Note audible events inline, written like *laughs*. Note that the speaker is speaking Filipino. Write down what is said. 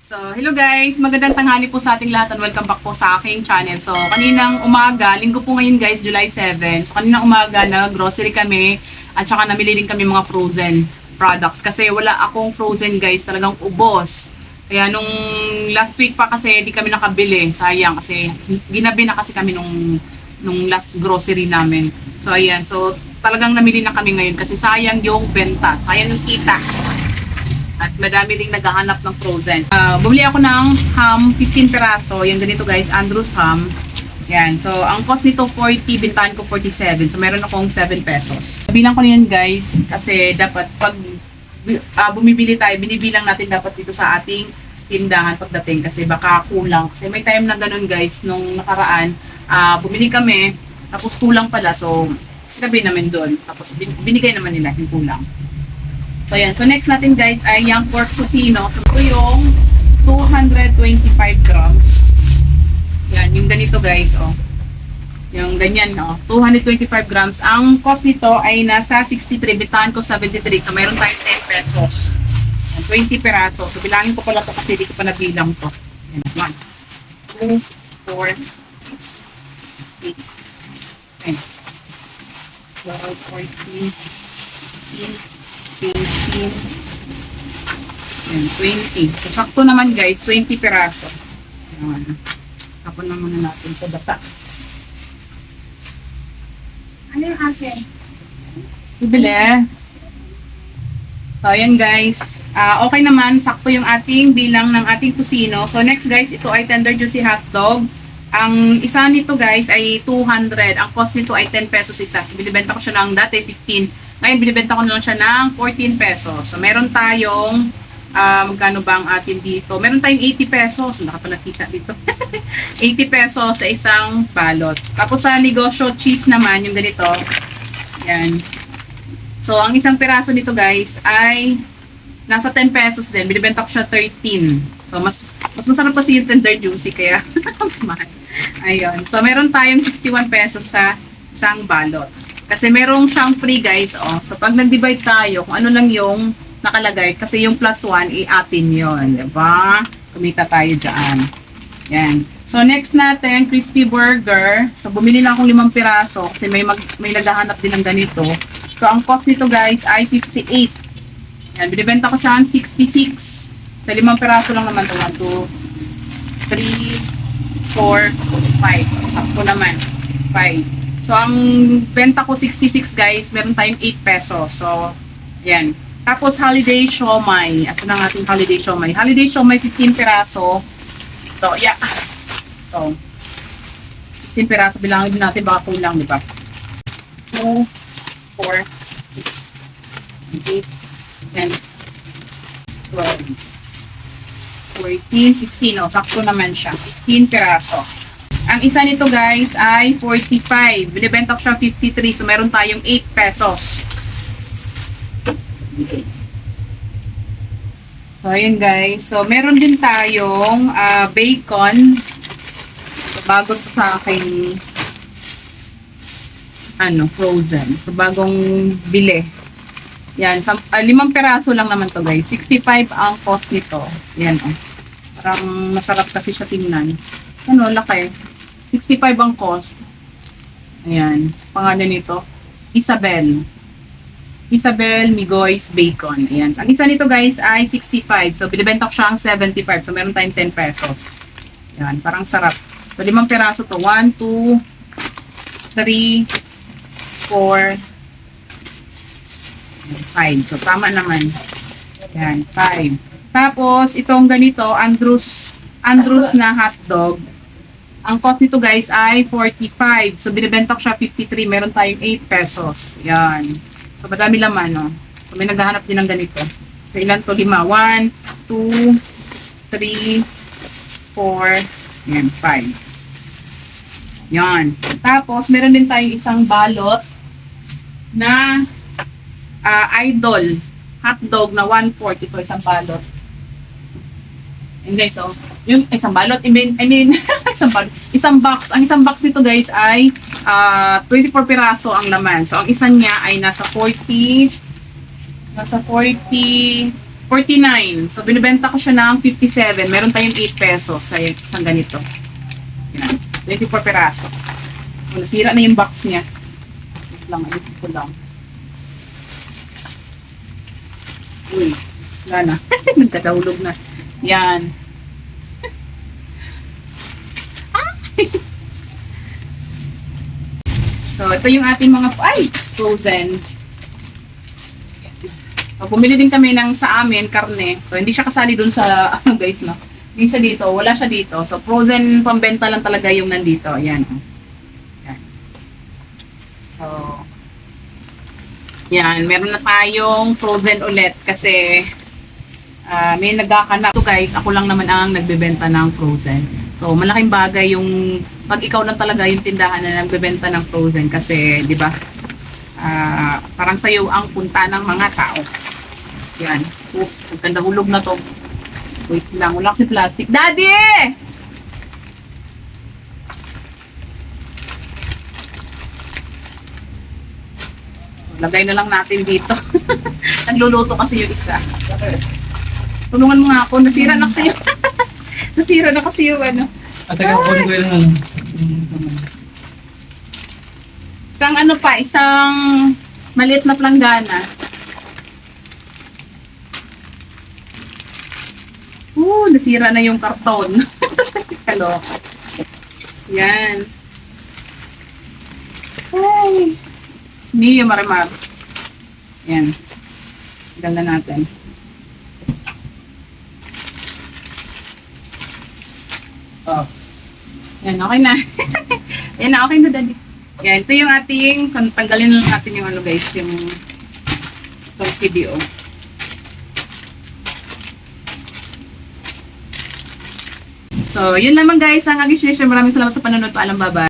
So, hello guys! Magandang tanghali po sa ating lahat and welcome back po sa aking channel. So, kaninang umaga, linggo po ngayon guys, July 7. So, kaninang umaga na grocery kami at saka namili din kami mga frozen products kasi wala akong frozen guys, talagang ubos. Kaya nung last week pa kasi di kami nakabili, sayang kasi ginabi na kasi kami nung nung last grocery namin. So, ayan. So, talagang namili na kami ngayon kasi sayang yung benta, sayang yung kita. At madami ding naghahanap ng frozen. Ah, bumili ako ng ham, 15 peraso. Yan ganito guys, Andrews ham. Yan. So, ang cost nito 40, bintahan ko 47. So, meron akong 7 pesos. Bilang ko na yan guys, kasi dapat pag ah, bumibili tayo, binibilang natin dapat dito sa ating tindahan pagdating kasi baka kulang. Kasi may time na ganun guys, nung nakaraan, ah, bumili kami, tapos kulang pala. So, sinabi namin doon. Tapos bin- binigay naman nila yung kulang. So, yan. So, next natin guys ay yung pork tocino. So, ito yung 225 grams. Yan, yung ganito guys, oh. Yung ganyan, oh. 225 grams. Ang cost nito ay nasa 63. Bitahan ko 73. So, mayroon tayong 10 pesos. Yan, 20 peraso. So, bilangin ko pala to kasi hindi ko pa nabilang to. Yan, 1, 2, 4, 6, 8, 10, 12, 14, 16, 18, Yan, 20. So, sakto naman guys, 20 peraso. Yan. Tapon na muna natin ito basta. Ano yung akin? Bibili. So, ayan guys. Ah, okay naman, sakto yung ating bilang ng ating tusino. So, next guys, ito ay tender juicy hotdog. Ang isa nito guys ay 200. Ang cost nito ay 10 pesos isa. So, binibenta ko siya ng dati 15. Ngayon, binibenta ko na lang siya ng 14 pesos. So, meron tayong ah, magkano ba ang atin dito? Meron tayong 80 pesos. Wala ka pa nakita dito. *laughs* 80 pesos sa isang balot. Tapos sa negosyo cheese naman, yung ganito. Yan. So, ang isang piraso nito guys ay nasa 10 pesos din. Binibenta ko siya 13. So, mas mas masarap kasi yung tender juicy kaya *laughs* mas mahal. Ayun. So, meron tayong 61 pesos sa isang balot. Kasi merong siyang free guys. Oh. So, pag nag-divide tayo, kung ano lang yung nakalagay, kasi yung plus 1, i-atin yun. Diba? Kumita tayo dyan. Yan. So, next natin, crispy burger. So, bumili lang akong limang piraso kasi may, mag, may naghahanap din ng ganito. So, ang cost nito guys ay 58. Yan, binibenta ko siya ng 66. Sa limang piraso lang naman ito. 1, 2, 3, 4, 5. Sakto naman. 5. So, ang benta ko 66 guys, meron tayong 8 pesos. So, yan. Tapos, holiday siomay. Asa na ang ating holiday siomay? Holiday siomay, 15 piraso. Ito, yeah. Ito. 15 piraso. Bilangin natin, baka kulang, di ba? 2, 4, 6, 8, 10, 12, 14, 15. O, sakto naman siya. 15 piraso. Ang isa nito guys ay 45. Binibenta ko siya 53. So, meron tayong 8 pesos. So, ayun guys. So, meron din tayong ah, bacon. So, bago to sa akin ano, frozen. So, bagong bili. Yan, sam, ah, limang peraso lang naman to guys. 65 ang cost nito. Yan, oh. Parang masarap kasi siya tingnan. Ano, laki. 65 ang cost. Ayan, pangalan nito. Isabel. Isabel Migoy's Bacon. Ayan. Ang isa nito guys ay 65. So, binibenta ko siya ang 75. So, meron tayong 10 pesos. Ayan, parang sarap. So, limang peraso to. 1, 2, 3, 4, 5. So, tama naman. Yan, 5. Tapos, itong ganito, Andrews, Andrews na hotdog. Ang cost nito guys ay 45. So, binibenta ko siya 53. Meron tayong 8 pesos. Yan. So, madami laman, no? So, may naghahanap din ng ganito. So, ilan to? Lima. 1, 2, 3, 4, yan, 5. Yan. Tapos, meron din tayong isang balot na ah, idol hotdog na 1/4 ito isang balot. And so, yung isang balot, I mean, I mean *laughs* isang balot, isang box. Ang isang box nito guys ay ah, 24 piraso ang laman. So, ang isa niya ay nasa 40, nasa 40, 49. So, binibenta ko siya ng 57. Meron tayong 8 pesos sa isang ganito. Yan. 24 peraso. So, nasira na yung box niya. Wait lang, ayusin ko lang. Uy, wala na. *laughs* Nagkatahulog na. Yan. *laughs* So, ito yung ating mga, ay, frozen. So, bumili din kami ng sa amin, karne. So, hindi siya kasali dun sa, *laughs* ano guys, no? Hindi siya dito. Wala siya dito. So, frozen pambenta lang talaga yung nandito. Ayan. Ayan. So, yan. Meron na tayong frozen ulit kasi ah, may nagkakanap. So guys, ako lang naman ang nagbebenta ng frozen. So, malaking bagay yung pag ikaw lang talaga yung tindahan na nagbebenta ng frozen kasi, di ba, ah, parang sa'yo ang punta ng mga tao. Yan. Oops, magkanda hulog na to. Wait lang, wala kasi plastic. Daddy! Lagay na lang natin dito. *laughs* Nagluluto kasi yung isa. Tulungan mo nga ako. Nasira na kasi yung... *laughs* Nasira na kasi yung ano. At taga kunin ko yung ano. Isang ano pa, isang maliit na planggana. Oo, nasira na yung karton. *laughs* Kaloka. Yan. Ay. It's me, Marimar. Yan. Tagal na natin. Ah, Yan, okay na. *laughs* Yan na, okay na, daddy. Yan, ito yung ating, tanggalin lang natin yung ano guys, yung itong video. So, yun lamang guys, ang aking share. Maraming salamat sa panonood. Paalam, bye-bye.